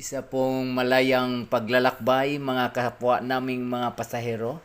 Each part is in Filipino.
Isa pong malayang paglalakbay mga kapwa naming mga pasahero.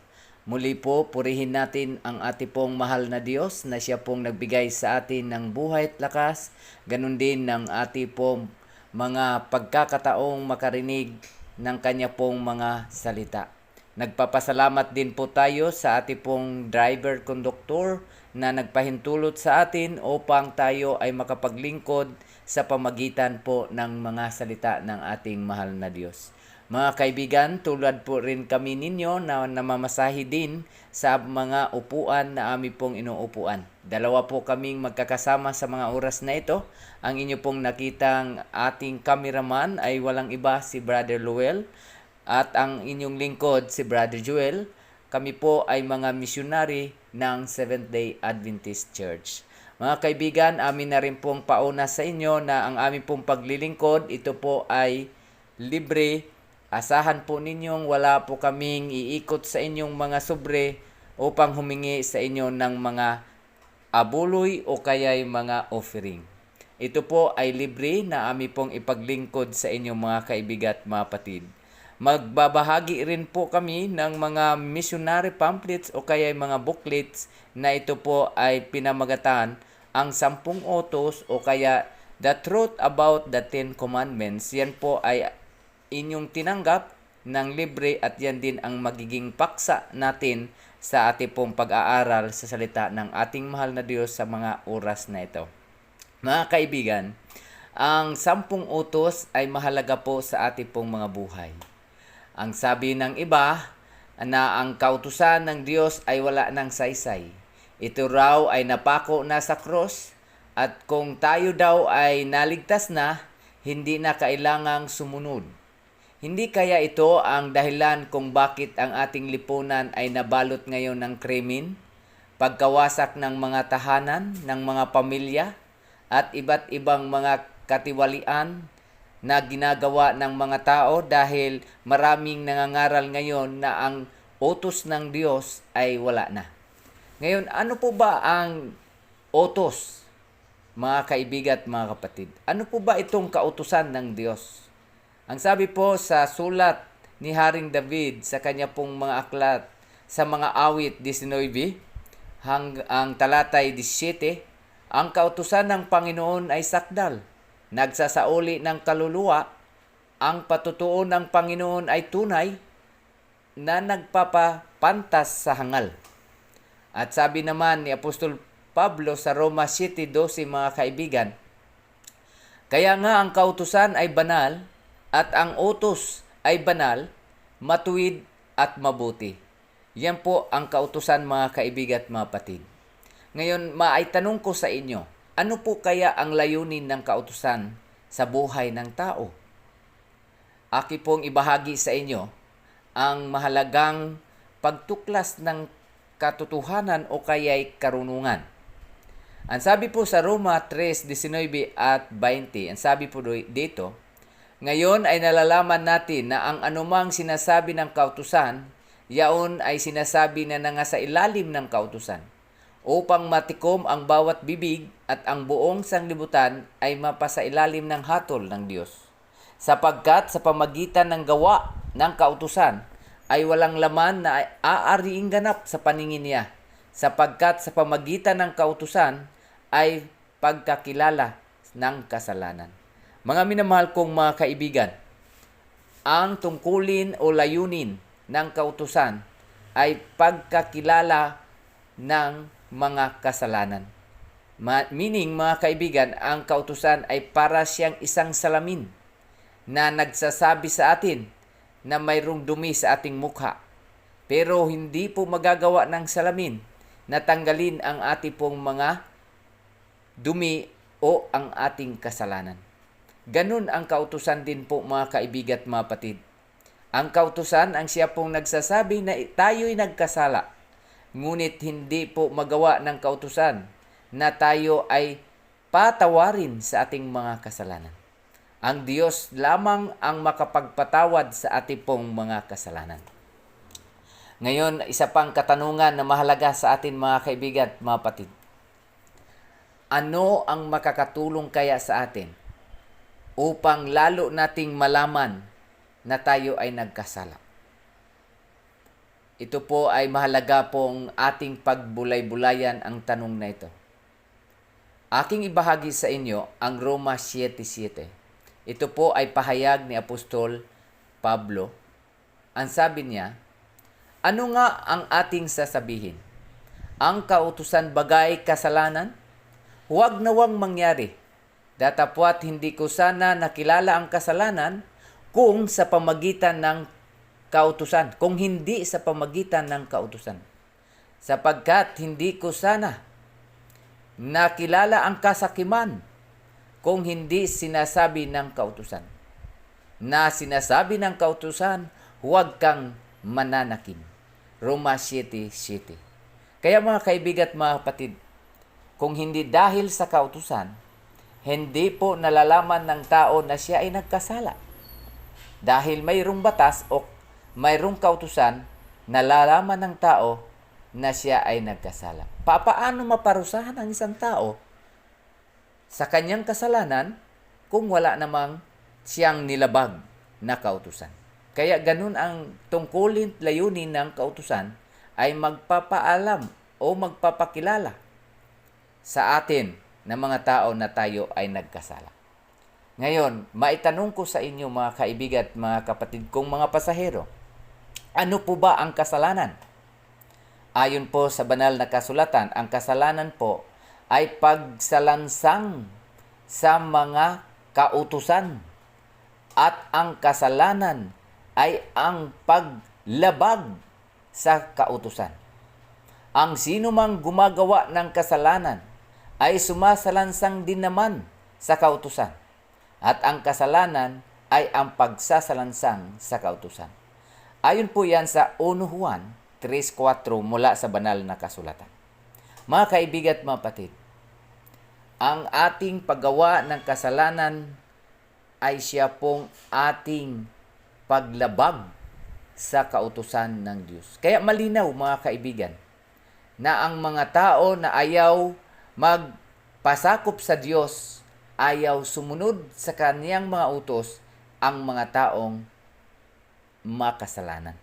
Muli po, purihin natin ang ating pong mahal na Diyos na siya pong nagbigay sa atin ng buhay at lakas. Ganun din ng ating pong mga pagkakataong makarinig ng kanya pong mga salita. Nagpapasalamat din po tayo sa ating pong driver conductor na nagpahintulot sa atin upang tayo ay makapaglingkod sa pamagitan po ng mga salita ng ating mahal na Diyos. Mga kaibigan, tulad po rin kami ninyo na namamasahi din sa mga upuan na ami pong inuupuan. Dalawa po kaming magkakasama sa mga oras na ito. Ang inyo pong nakitang ating cameraman ay walang iba si Brother Luel at ang inyong lingkod si Brother Joel. Kami po ay mga missionary ng Seventh-day Adventist Church. Mga kaibigan, amin na rin pong pauna sa inyo na ang aming pong paglilingkod, ito po ay libre. Asahan po ninyong wala po kaming iikot sa inyong mga sobre upang humingi sa inyo ng mga abuloy o kaya'y mga offering. Ito po ay libre na ami pong ipaglingkod sa inyong mga kaibigan at mga patid. Magbabahagi rin po kami ng mga missionary pamphlets o kaya mga booklets na ito po ay pinamagatan ang sampung otos o kaya the truth about the Ten Commandments. Yan po ay inyong tinanggap ng libre at yan din ang magiging paksa natin sa ating pong pag-aaral sa salita ng ating mahal na Diyos sa mga oras na ito. Mga kaibigan, ang sampung utos ay mahalaga po sa ating pong mga buhay. Ang sabi ng iba na ang kautusan ng Diyos ay wala ng saysay. Ito raw ay napako na sa cross at kung tayo daw ay naligtas na, hindi na kailangang sumunod. Hindi kaya ito ang dahilan kung bakit ang ating lipunan ay nabalot ngayon ng krimen, pagkawasak ng mga tahanan, ng mga pamilya, at iba't ibang mga katiwalian na ginagawa ng mga tao dahil maraming nangangaral ngayon na ang utos ng Diyos ay wala na. Ngayon, ano po ba ang utos, mga kaibigan at mga kapatid? Ano po ba itong kautusan ng Diyos? Ang sabi po sa sulat ni Haring David sa kanya pong mga aklat sa mga awit 19 hang ang talatay 17, ang kautusan ng Panginoon ay sakdal nagsasauli ng kaluluwa, ang patutuo ng Panginoon ay tunay na nagpapapantas sa hangal. At sabi naman ni Apostol Pablo sa Roma 7.12 mga kaibigan, Kaya nga ang kautusan ay banal at ang utos ay banal, matuwid at mabuti. Yan po ang kautusan mga kaibigan at mga patid. Ngayon, maay tanong ko sa inyo, ano po kaya ang layunin ng kautusan sa buhay ng tao? Aki pong ibahagi sa inyo ang mahalagang pagtuklas ng katotohanan o kaya'y karunungan. Ang sabi po sa Roma 3:19 at 20, ang sabi po dito, ngayon ay nalalaman natin na ang anumang sinasabi ng kautusan, yaon ay sinasabi na nangasa ilalim ng kautusan upang matikom ang bawat bibig at ang buong sanglibutan ay mapasailalim ng hatol ng Diyos. Sapagkat sa pamagitan ng gawa ng kautusan ay walang laman na aariing ganap sa paningin niya, sapagkat sa pamagitan ng kautusan ay pagkakilala ng kasalanan. Mga minamahal kong mga kaibigan, ang tungkulin o layunin ng kautusan ay pagkakilala ng mga kasalanan. Ma- meaning, mga kaibigan, ang kautusan ay para siyang isang salamin na nagsasabi sa atin na mayroong dumi sa ating mukha. Pero hindi po magagawa ng salamin na tanggalin ang ating pong mga dumi o ang ating kasalanan. Ganun ang kautusan din po mga kaibigan at mga patid. Ang kautusan ang siya pong nagsasabi na tayo'y nagkasala ngunit hindi po magawa ng kautusan na tayo ay patawarin sa ating mga kasalanan. Ang Diyos lamang ang makapagpatawad sa ating pong mga kasalanan. Ngayon, isa pang katanungan na mahalaga sa atin mga kaibigan at mga patid. Ano ang makakatulong kaya sa atin upang lalo nating malaman na tayo ay nagkasala. Ito po ay mahalaga pong ating pagbulay-bulayan ang tanong na ito. Aking ibahagi sa inyo ang Roma 7.7. Ito po ay pahayag ni Apostol Pablo. Ang sabi niya, Ano nga ang ating sasabihin? Ang kautusan bagay kasalanan? Huwag nawang mangyari. Datapwat hindi ko sana nakilala ang kasalanan kung sa pamagitan ng kautusan, kung hindi sa pamagitan ng kautusan. Sapagkat hindi ko sana nakilala ang kasakiman kung hindi sinasabi ng kautusan. Na sinasabi ng kautusan, huwag kang mananakim. Roma 7.7 Kaya mga kaibigan at mga kapatid, kung hindi dahil sa kautusan, hindi po nalalaman ng tao na siya ay nagkasala. Dahil mayroong batas o mayroong kautusan, nalalaman ng tao na siya ay nagkasala. Papaano maparusahan ang isang tao sa kanyang kasalanan kung wala namang siyang nilabag na kautusan? Kaya ganun ang tungkulin layunin ng kautusan ay magpapaalam o magpapakilala sa atin na mga tao na tayo ay nagkasala. Ngayon, maitanong ko sa inyo mga kaibigan at mga kapatid kong mga pasahero, ano po ba ang kasalanan? Ayon po sa banal na kasulatan, ang kasalanan po ay pagsalansang sa mga kautusan at ang kasalanan ay ang paglabag sa kautusan. Ang sino mang gumagawa ng kasalanan ay sumasalansang din naman sa kautusan. At ang kasalanan ay ang pagsasalansang sa kautusan. Ayon po yan sa 1 Juan 3.4 mula sa banal na kasulatan. Mga kaibigan at mga patid, ang ating paggawa ng kasalanan ay siya pong ating paglabag sa kautusan ng Diyos. Kaya malinaw mga kaibigan na ang mga tao na ayaw magpasakop sa Diyos, ayaw sumunod sa kaniyang mga utos, ang mga taong makasalanan.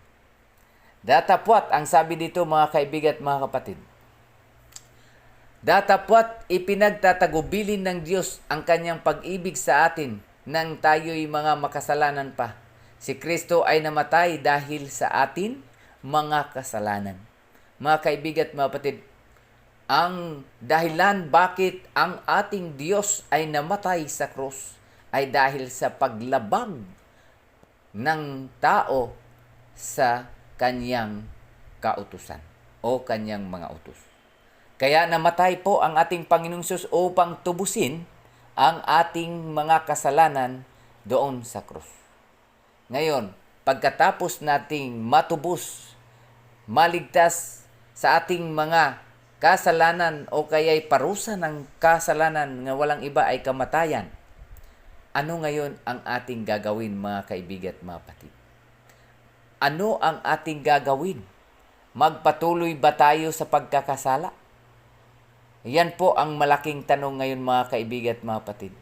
Datapwat, ang sabi dito mga kaibigan at mga kapatid, Datapwat ipinagtatagubilin ng Diyos ang kanyang pag-ibig sa atin nang tayo'y mga makasalanan pa. Si Kristo ay namatay dahil sa atin mga kasalanan. Mga kaibigan at mga kapatid, ang dahilan bakit ang ating Diyos ay namatay sa krus ay dahil sa paglabag ng tao sa kanyang kautusan o kanyang mga utos. Kaya namatay po ang ating Panginoong Sus upang tubusin ang ating mga kasalanan doon sa krus. Ngayon, pagkatapos nating matubos, maligtas sa ating mga kasalanan o kaya'y parusa ng kasalanan nga walang iba ay kamatayan, ano ngayon ang ating gagawin mga kaibigan at mga patid? Ano ang ating gagawin? Magpatuloy ba tayo sa pagkakasala? Yan po ang malaking tanong ngayon mga kaibigan at mga patid.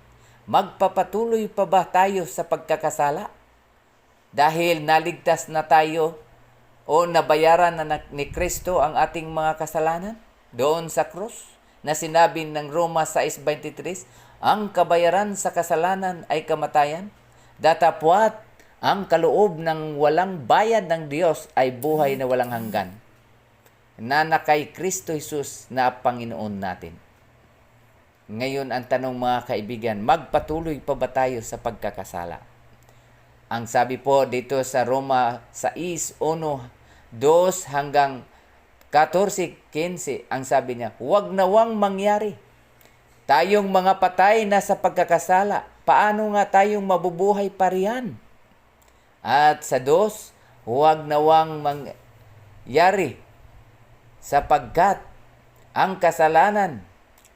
Magpapatuloy pa ba tayo sa pagkakasala? Dahil naligtas na tayo o nabayaran na ni Kristo ang ating mga kasalanan doon sa krus na sinabi ng Roma 6.23, ang kabayaran sa kasalanan ay kamatayan. Datapwat ang kaloob ng walang bayad ng Diyos ay buhay na walang hanggan na na kay Kristo Jesus na Panginoon natin. Ngayon ang tanong mga kaibigan, magpatuloy pa ba tayo sa pagkakasala? Ang sabi po dito sa Roma 6, 1, 2 hanggang 14.15, ang sabi niya, huwag nawang mangyari. Tayong mga patay na sa pagkakasala, paano nga tayong mabubuhay pa riyan? At sa dos, huwag nawang mangyari sapagkat ang kasalanan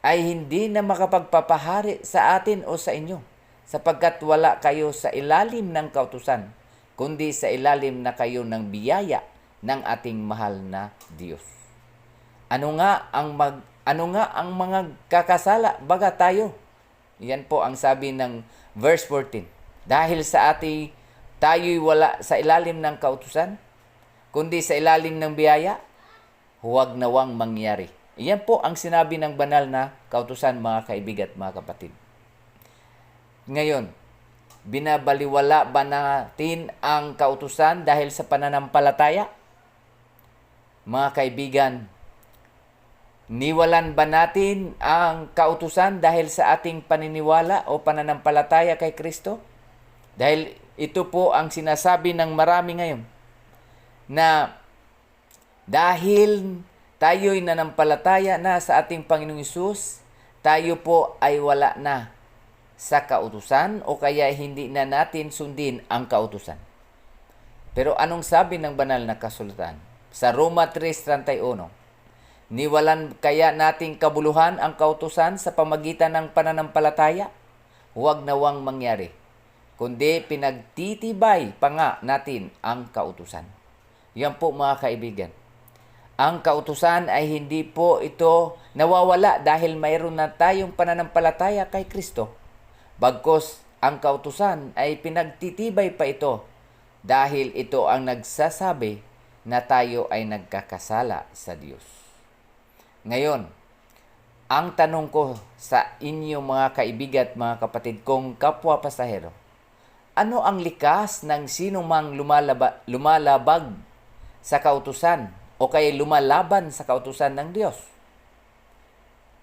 ay hindi na makapagpapahari sa atin o sa inyo sapagkat wala kayo sa ilalim ng kautusan kundi sa ilalim na kayo ng biyaya ng ating mahal na Diyos. Ano nga ang mag ano nga ang mga kakasala baga tayo? Yan po ang sabi ng Verse 14. Dahil sa ati tayo'y wala sa ilalim ng kautusan, kundi sa ilalim ng biyaya, huwag nawang mangyari. Iyan po ang sinabi ng banal na kautusan mga kaibigan at mga kapatid. Ngayon, binabaliwala ba natin ang kautusan dahil sa pananampalataya? Mga kaibigan, niwalan ba natin ang kautusan dahil sa ating paniniwala o pananampalataya kay Kristo? Dahil ito po ang sinasabi ng marami ngayon na dahil tayo'y nanampalataya na sa ating Panginoong Isus, tayo po ay wala na sa kautusan o kaya hindi na natin sundin ang kautusan. Pero anong sabi ng banal na kasulatan? Sa Roma 3.31, Niwalan kaya nating kabuluhan ang kautusan sa pamagitan ng pananampalataya? Huwag nawang mangyari, kundi pinagtitibay pa nga natin ang kautusan. Yan po mga kaibigan. Ang kautusan ay hindi po ito nawawala dahil mayroon na tayong pananampalataya kay Kristo. Bagkos ang kautusan ay pinagtitibay pa ito dahil ito ang nagsasabi na tayo ay nagkakasala sa Diyos. Ngayon, ang tanong ko sa inyo mga kaibigan at mga kapatid kong kapwa pasahero, ano ang likas ng sino mang lumalaba, lumalabag sa kautusan o kaya lumalaban sa kautusan ng Diyos?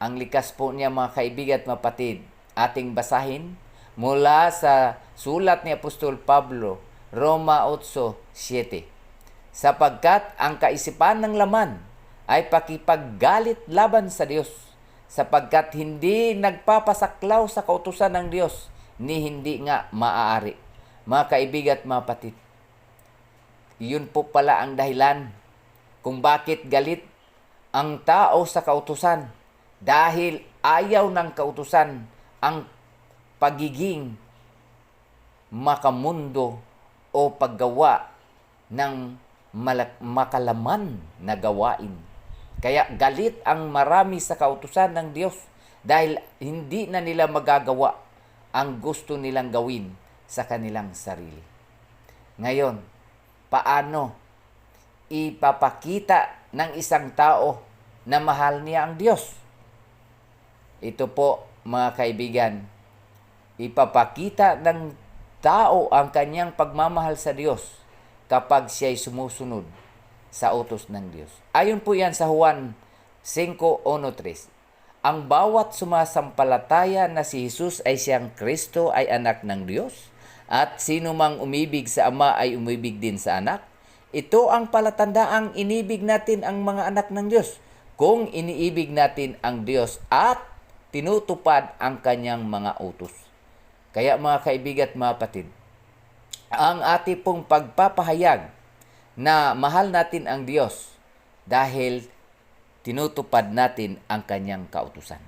Ang likas po niya mga kaibigan at mapatid, ating basahin mula sa sulat ni Apostol Pablo, Roma 8.7. Sapagkat ang kaisipan ng laman ay pakipaggalit laban sa Diyos, sapagkat hindi nagpapasaklaw sa kautusan ng Diyos, ni hindi nga maaari. Mga kaibigan at mga patid, yun po pala ang dahilan kung bakit galit ang tao sa kautusan dahil ayaw ng kautusan ang pagiging makamundo o paggawa ng malak- makalaman na gawain. Kaya galit ang marami sa kautusan ng Diyos dahil hindi na nila magagawa ang gusto nilang gawin sa kanilang sarili. Ngayon, paano ipapakita ng isang tao na mahal niya ang Diyos? Ito po, mga kaibigan, ipapakita ng tao ang kanyang pagmamahal sa Diyos kapag siya'y sumusunod sa utos ng Diyos. Ayon po yan sa Juan 5.1.3. Ang bawat sumasampalataya na si Jesus ay siyang Kristo ay anak ng Diyos at sino mang umibig sa Ama ay umibig din sa anak. Ito ang palatandaang inibig natin ang mga anak ng Diyos kung iniibig natin ang Diyos at tinutupad ang kanyang mga utos. Kaya mga kaibigan at mga patid, ang ati pong pagpapahayag na mahal natin ang Diyos dahil tinutupad natin ang kanyang kautusan.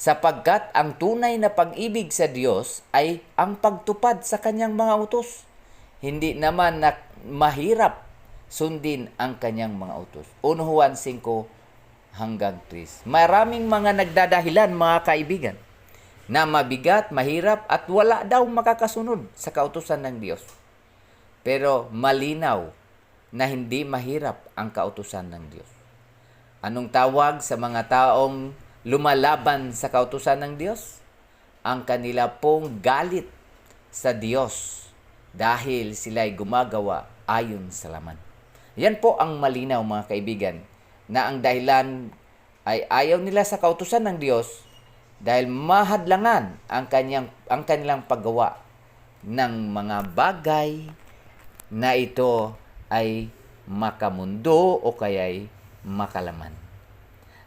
Sapagkat ang tunay na pag-ibig sa Diyos ay ang pagtupad sa kanyang mga utos. Hindi naman na mahirap sundin ang kanyang mga utos. 1 Juan 5 hanggang 3. Maraming mga nagdadahilan mga kaibigan na mabigat, mahirap at wala daw makakasunod sa kautusan ng Diyos. Pero malinaw na hindi mahirap ang kautusan ng Diyos. Anong tawag sa mga taong lumalaban sa kautusan ng Diyos? Ang kanila pong galit sa Diyos dahil sila'y gumagawa ayon sa laman. Yan po ang malinaw mga kaibigan na ang dahilan ay ayaw nila sa kautusan ng Diyos dahil mahadlangan ang kanyang ang kanilang paggawa ng mga bagay na ito ay makamundo o kaya'y makalaman.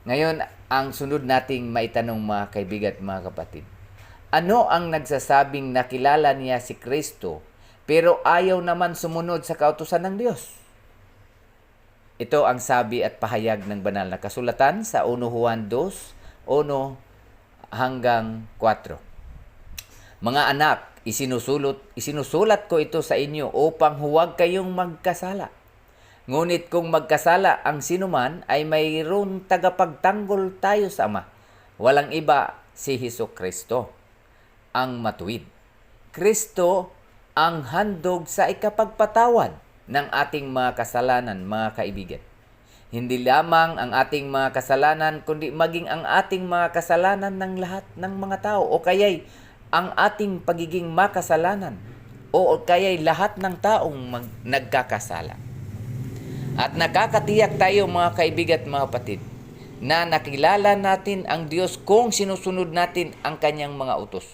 Ngayon, ang sunod nating maitanong mga kaibigan at mga kapatid. Ano ang nagsasabing nakilala niya si Kristo pero ayaw naman sumunod sa kautusan ng Diyos? Ito ang sabi at pahayag ng banal na kasulatan sa 1 Juan 2, 1 hanggang 4. Mga anak, isinusulot, isinusulat ko ito sa inyo upang huwag kayong magkasala. Ngunit kung magkasala ang sinuman ay mayroon tagapagtanggol tayo sa Ama. Walang iba si Heso Kristo, ang matuwid. Kristo ang handog sa ikapagpatawad ng ating mga kasalanan, mga kaibigan. Hindi lamang ang ating mga kasalanan, kundi maging ang ating mga kasalanan ng lahat ng mga tao o kaya'y ang ating pagiging makasalanan o kaya'y lahat ng taong mag- nagkakasala. At nakakatiyak tayo mga kaibigan at mga kapatid na nakilala natin ang Diyos kung sinusunod natin ang kanyang mga utos.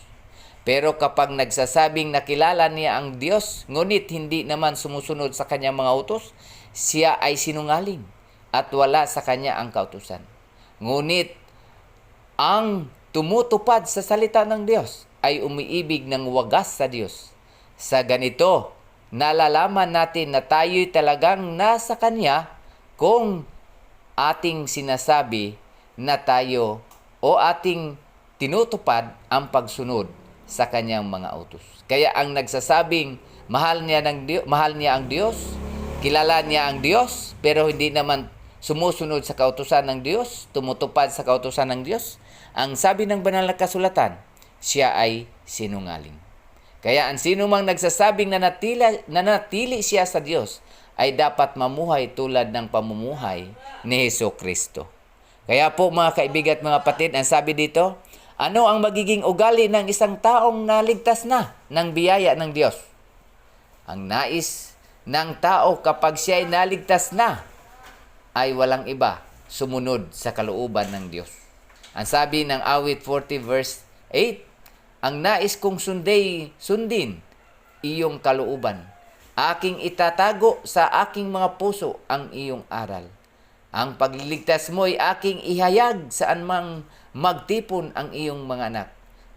Pero kapag nagsasabing nakilala niya ang Diyos, ngunit hindi naman sumusunod sa kanyang mga utos, siya ay sinungaling at wala sa kanya ang kautusan. Ngunit ang tumutupad sa salita ng Diyos ay umiibig ng wagas sa Diyos. Sa ganito, nalalaman natin na tayo'y talagang nasa Kanya kung ating sinasabi na tayo o ating tinutupad ang pagsunod sa kanyang mga utos. Kaya ang nagsasabing mahal niya ng Diyo, mahal niya ang Diyos, kilala niya ang Diyos, pero hindi naman sumusunod sa kautusan ng Diyos, tumutupad sa kautusan ng Diyos, ang sabi ng banal na kasulatan, siya ay sinungaling. Kaya ang sino mang nagsasabing na natili, na natili siya sa Diyos ay dapat mamuhay tulad ng pamumuhay ni Heso Kristo. Kaya po mga kaibigan at mga patid, ang sabi dito, ano ang magiging ugali ng isang taong naligtas na ng biyaya ng Diyos? Ang nais ng tao kapag siya ay naligtas na ay walang iba sumunod sa kalooban ng Diyos. Ang sabi ng awit 40 verse 8, ang nais kong sunday, sundin iyong kalooban. Aking itatago sa aking mga puso ang iyong aral. Ang pagliligtas mo'y aking ihayag saan mang magtipon ang iyong mga anak.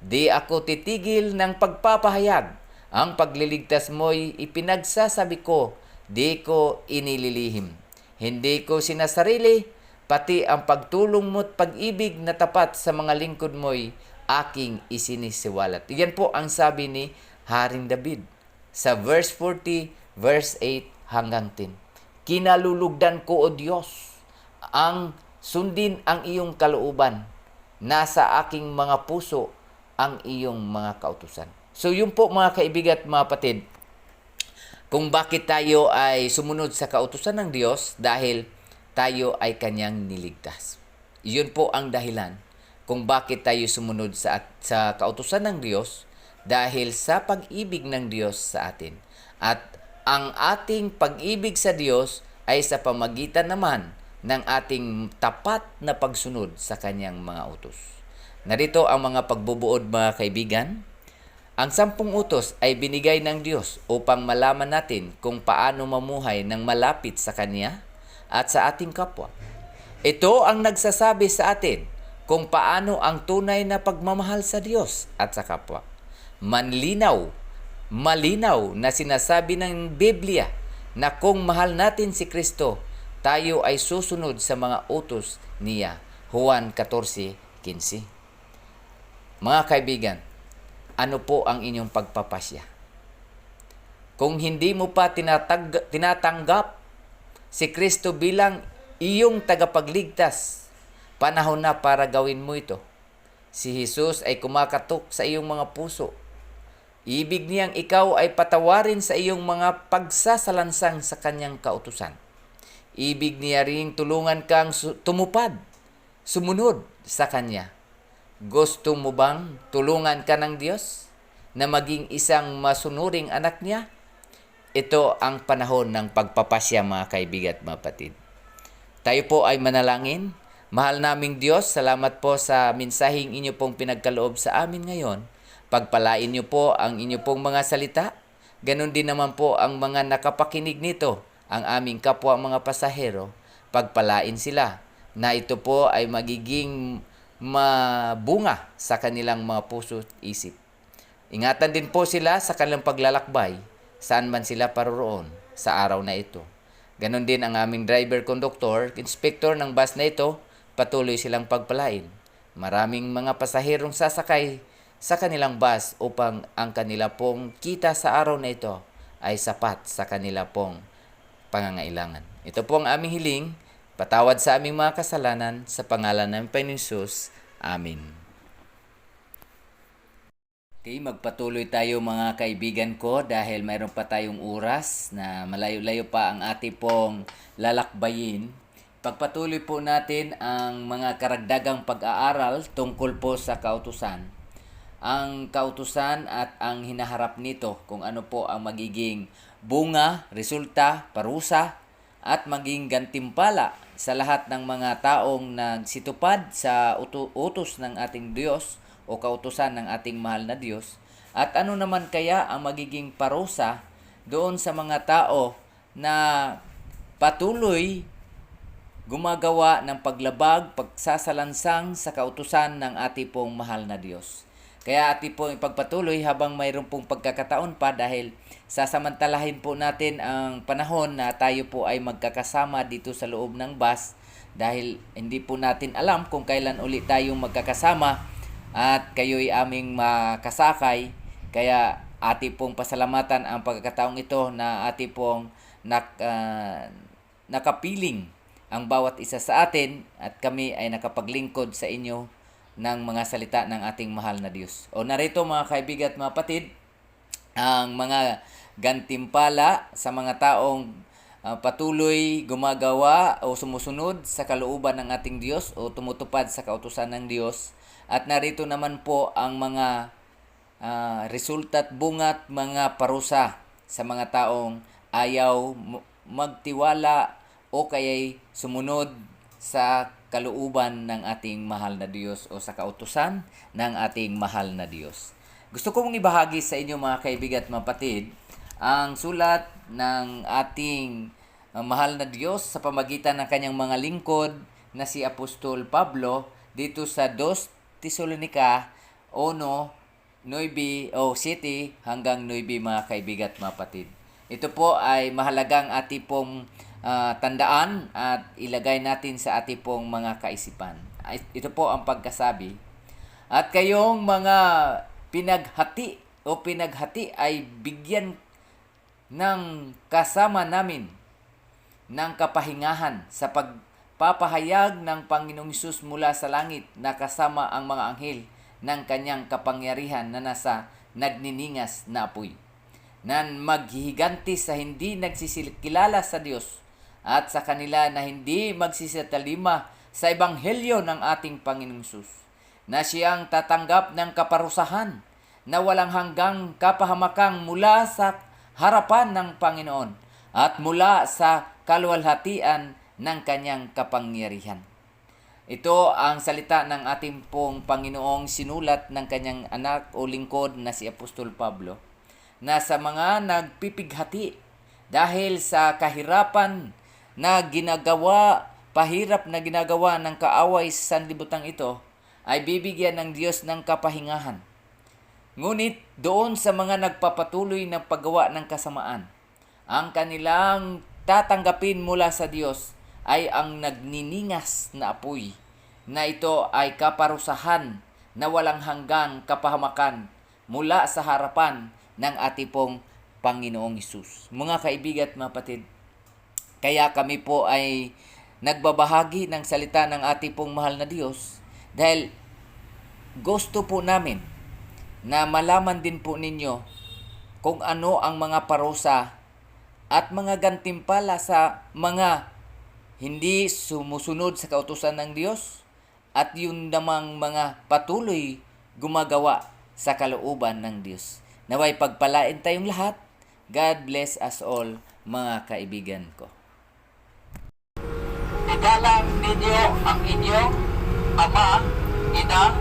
Di ako titigil ng pagpapahayag. Ang pagliligtas mo'y ipinagsasabi ko, di ko inililihim. Hindi ko sinasarili, pati ang pagtulong mo't pag-ibig na tapat sa mga lingkod mo'y aking isinisiwalat. Yan po ang sabi ni Haring David sa verse 40, verse 8 hanggang 10. Kinalulugdan ko o Diyos ang sundin ang iyong kalooban. Nasa aking mga puso ang iyong mga kautusan. So yun po mga kaibigan at mga patid, kung bakit tayo ay sumunod sa kautusan ng Diyos dahil tayo ay kanyang niligtas. Yun po ang dahilan kung bakit tayo sumunod sa, sa kautusan ng Diyos dahil sa pag-ibig ng Diyos sa atin. At ang ating pag-ibig sa Diyos ay sa pamagitan naman ng ating tapat na pagsunod sa kanyang mga utos. Narito ang mga pagbubuod mga kaibigan. Ang sampung utos ay binigay ng Diyos upang malaman natin kung paano mamuhay ng malapit sa Kanya at sa ating kapwa. Ito ang nagsasabi sa atin kung paano ang tunay na pagmamahal sa Diyos at sa kapwa. Manlinaw, malinaw na sinasabi ng Biblia na kung mahal natin si Kristo, tayo ay susunod sa mga utos niya. Juan 14:15. Mga kaibigan, ano po ang inyong pagpapasya? Kung hindi mo pa tinatag- tinatanggap si Kristo bilang iyong tagapagligtas, panahon na para gawin mo ito. Si Jesus ay kumakatok sa iyong mga puso. Ibig niyang ikaw ay patawarin sa iyong mga pagsasalansang sa kanyang kautusan. Ibig niya ring tulungan kang tumupad, sumunod sa Kanya. Gusto mo bang tulungan ka ng Diyos na maging isang masunuring anak niya? Ito ang panahon ng pagpapasya mga kaibigan at mga patid. Tayo po ay manalangin. Mahal naming Diyos, salamat po sa mensaheng inyo pong pinagkaloob sa amin ngayon. Pagpalain niyo po ang inyo pong mga salita. Ganon din naman po ang mga nakapakinig nito ang aming kapwa mga pasahero, pagpalain sila na ito po ay magiging mabunga sa kanilang mga puso at isip. Ingatan din po sila sa kanilang paglalakbay saan man sila paroroon sa araw na ito. Ganon din ang aming driver, conductor, inspector ng bus na ito, patuloy silang pagpalain. Maraming mga pasaherong sasakay sa kanilang bus upang ang kanila pong kita sa araw na ito ay sapat sa kanila pong pangangailangan. Ito po ang aming hiling, patawad sa aming mga kasalanan sa pangalan ng Jesus. Amen. Okay, magpatuloy tayo mga kaibigan ko dahil mayroon pa tayong oras na malayo-layo pa ang ating pong lalakbayin. Pagpatuloy po natin ang mga karagdagang pag-aaral tungkol po sa kautusan. Ang kautusan at ang hinaharap nito kung ano po ang magiging bunga, resulta, parusa at maging gantimpala sa lahat ng mga taong nagsitupad sa utos ng ating Diyos o kautusan ng ating mahal na Diyos at ano naman kaya ang magiging parusa doon sa mga tao na patuloy gumagawa ng paglabag, pagsasalansang sa kautusan ng ating pong mahal na Diyos. Kaya ating pong ipagpatuloy habang mayroon pong pagkakataon pa dahil sasamantalahin po natin ang panahon na tayo po ay magkakasama dito sa loob ng bus dahil hindi po natin alam kung kailan ulit tayong magkakasama at kayo'y aming makasakay. Kaya ating pong pasalamatan ang pagkakataong ito na ating pong nak, ah, nakapiling ang bawat isa sa atin at kami ay nakapaglingkod sa inyo ng mga salita ng ating mahal na Diyos. O narito mga kaibigan at mga patid, ang mga gantimpala sa mga taong ah, patuloy gumagawa o sumusunod sa kalooban ng ating Diyos o tumutupad sa kautusan ng Diyos. At narito naman po ang mga ah, resulta at bungat mga parusa sa mga taong ayaw magtiwala o kaya'y sumunod sa kalooban ng ating mahal na Diyos o sa kautusan ng ating mahal na Diyos. Gusto kong ibahagi sa inyo mga kaibigan at mapatid ang sulat ng ating uh, mahal na Diyos sa pamagitan ng kanyang mga lingkod na si Apostol Pablo dito sa 2 Tesalonica 1, 9 o 7 hanggang 9 mga kaibigan at mapatid. Ito po ay mahalagang ating pong ah, tandaan at ilagay natin sa ating pong mga kaisipan. Ito po ang pagkasabi. At kayong mga pinaghati o pinaghati ay bigyan ng kasama namin ng kapahingahan sa pagpapahayag ng Panginoong Isus mula sa langit na kasama ang mga anghel ng kanyang kapangyarihan na nasa nagniningas na apoy na maghihiganti sa hindi nagsisikilala sa Diyos at sa kanila na hindi magsisitalima sa ebanghelyo ng ating Panginoong Sus na siyang tatanggap ng kaparusahan na walang hanggang kapahamakang mula sa harapan ng Panginoon at mula sa kaluwalhatian ng kanyang kapangyarihan. Ito ang salita ng ating pong Panginoong sinulat ng kanyang anak o lingkod na si Apostol Pablo na sa mga nagpipighati dahil sa kahirapan na ginagawa, pahirap na ginagawa ng kaaway sa sanlibutan ito, ay bibigyan ng Diyos ng kapahingahan. Ngunit doon sa mga nagpapatuloy ng paggawa ng kasamaan, ang kanilang tatanggapin mula sa Diyos ay ang nagniningas na apoy na ito ay kaparusahan na walang hanggang kapahamakan mula sa harapan ng ating pong Panginoong Isus. Mga kaibigan at mga patid, kaya kami po ay nagbabahagi ng salita ng ating pong mahal na Diyos dahil gusto po namin na malaman din po ninyo kung ano ang mga parusa at mga gantimpala sa mga hindi sumusunod sa kautusan ng Diyos at yun namang mga patuloy gumagawa sa kalooban ng Diyos. Naway pagpalain tayong lahat. God bless us all, mga kaibigan ko. Igalang ninyo ang inyong ama, ina,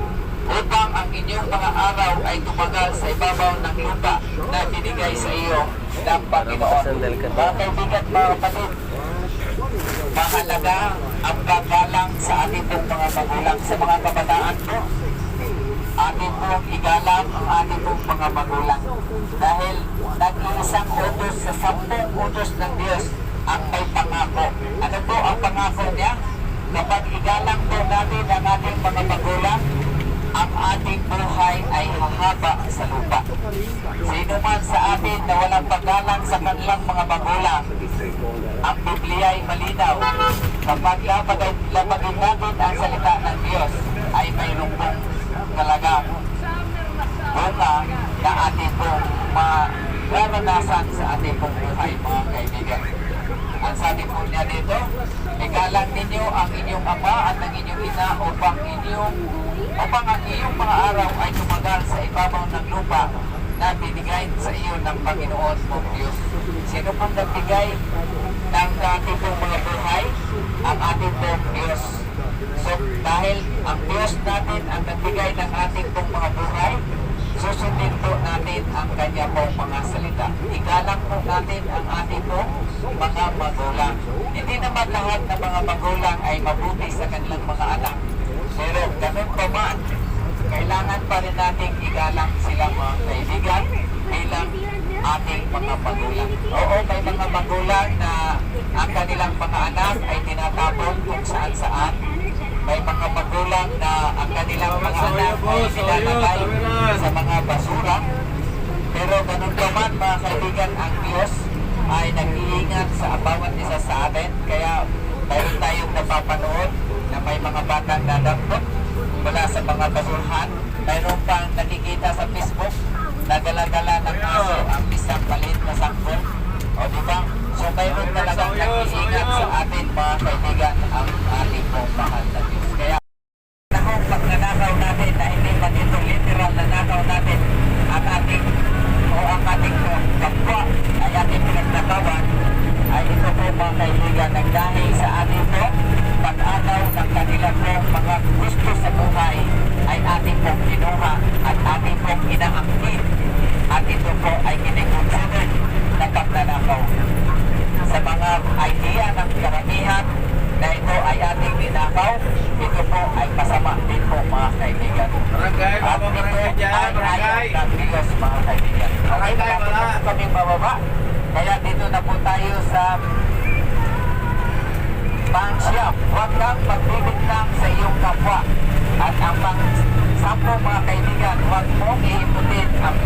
upang ang inyong mga araw ay tumagal sa ibabaw ng lupa na binigay sa iyo ng Panginoon. Mga kaibigan, mga kapatid, mahalaga ang paggalang sa ating pong mga magulang, sa mga kabataan po. Ating pong igalang ang ating pong mga magulang. Dahil nag-iisang utos sa sampung utos ng Diyos ang may pangako. Ano po ang pangako niya? Kapag igalang po natin ang ating mga magulang, ang ating buhay ay hahaba sa lupa. Sino man sa atin na walang paggalang sa kanilang mga magulang, ang Biblia ay malinaw. Kapag labagin natin ang salita ng Diyos, ay mayroong pong talagang bunga na ating pong mararanasan sa ating pong buhay mga kaibigan. Ang sabi po niya dito, igalang ninyo ang inyong ama at ang inyong ina upang inyong upang ang iyong mga araw ay tumagal sa ibabaw ng lupa na binigay sa iyo ng Panginoon mong Diyos. Sino pong nagbigay ng ating pong mga buhay? Ang ating pong Diyos. So, dahil ang Diyos natin ang nagbigay ng ating pong mga buhay, susundin po natin ang kanya pong mga salita. Igalang po natin ang ating pong mga magulang. Hindi naman lahat ng mga magulang ay mabuti sa kanilang mga anak. Pero ganun pa man, kailangan pa rin nating igalang sila mga kaibigan bilang ating mga magulang. Oo, may mga magulang na ang kanilang mga anak ay tinatapon kung saan saan. May mga magulang na ang kanilang mga anak ay nilalagay sa mga basura. Pero ganun pa man mga kaibigan, ang Diyos ay nag-iingat sa bawat isa sa atin. Kaya mayroon tayong napapanood na may mga batang nadakot mula sa mga basurahan. Mayroon pang nakikita sa Facebook na dala-dala ng aso ang isang maliit na sangkol. O di ba? So mayroon talagang nag-iingat sa atin mga kaibigan ang ating pong mahal na Diyos. Kaya Nakong pagnanakaw natin na hindi man ito literal na nakaw natin at ating o ang ating kapwa ay ating pinagnakawan ay ito po mga kaibigan ng dahil sa ating po pag-anaw ng kanilang po mga gusto sa buhay ay ating pong kinuha at ating pong inaangkin at ito po ay kinikonsider na pagnanakaw sa mga idea ng karamihan na ito ay ating ninakaw, ito po ay masama din po mga kaibigan. Barangay, At mga ito barangay dyan, ay barangay. ayaw ng Diyos mga kaibigan. Okay, Barangay, malapit na wala. po kami bababa. Kaya dito na po tayo sa Pangsyam, huwag kang magbibintang sa iyong kapwa. At ang pang sampo mga kaibigan, huwag mong iiputin ang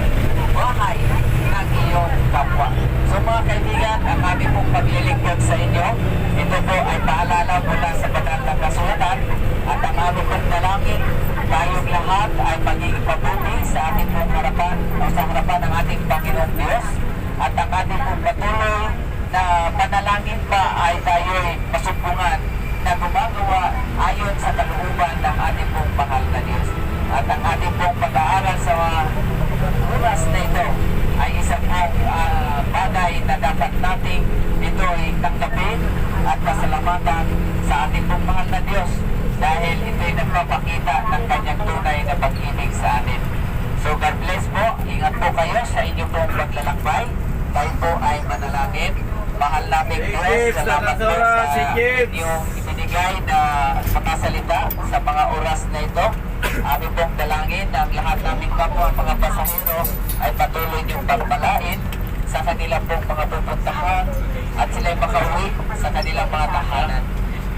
bahay ng iyong kapwa. So mga kaibigan, ang aming pong paglilingkod sa inyo, ito po ay paalala mula sa banal na kasulatan at ang aming pong dalangin, tayong lahat ay magiging pabuti sa ating pong harapan o sa harapan ng ating Panginoon Diyos at ang ating pong patuloy na panalangin pa ay tayo'y masumpungan na gumagawa ayon sa kalooban ng ating pong mahal na Diyos. At ang ating pong pag-aaral sa mga oras na ito ay isang pong ah, bagay na dapat nating ito ay tanggapin at pasalamatan sa ating pong mahal na Diyos dahil ito'y nagpapakita ng kanyang tunay na pag-ibig sa atin. So God bless po. Ingat po kayo sa inyong pong paglalakbay. Tayo po ay manalangin. Mahal namin Diyos. Salamat po sa inyong ibinigay na mga salita sa mga oras na ito. Aming pong dalangin na ang lahat naming kapwa mga pasahero ay patuloy niyong pagpalain sa kanilang pong mga pupuntahan at sila'y makauwi sa kanilang mga tahanan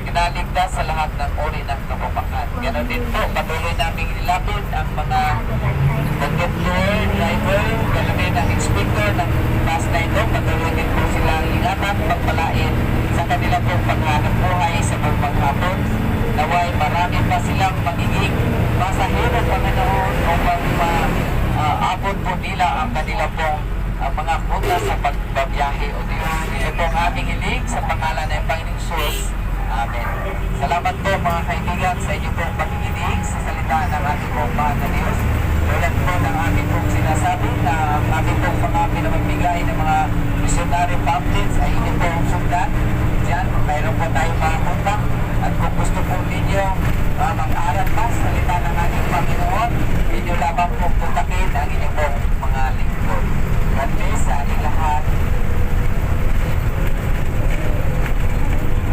kinaligtas sa lahat ng uri ng kapamakan. Ganon din po, patuloy namin